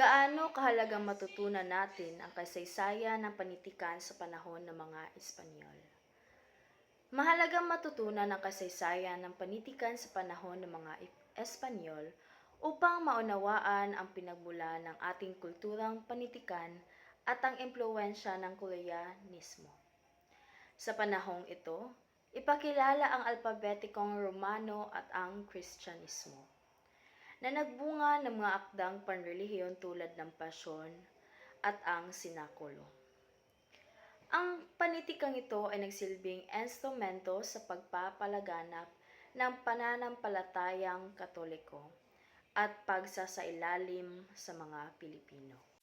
Gaano kahalagang matutunan natin ang kasaysayan ng panitikan sa panahon ng mga Espanyol? Mahalagang matutunan ang kasaysayan ng panitikan sa panahon ng mga Espanyol upang maunawaan ang pinagmula ng ating kulturang panitikan at ang impluensya ng Kolonialismo. Sa panahong ito, ipakilala ang alpabetikong Romano at ang Kristyanismo na nagbunga ng mga akdang panrelihiyon tulad ng pasyon at ang sinakulo. Ang panitikang ito ay nagsilbing instrumento sa pagpapalaganap ng pananampalatayang katoliko at pagsasailalim sa mga Pilipino.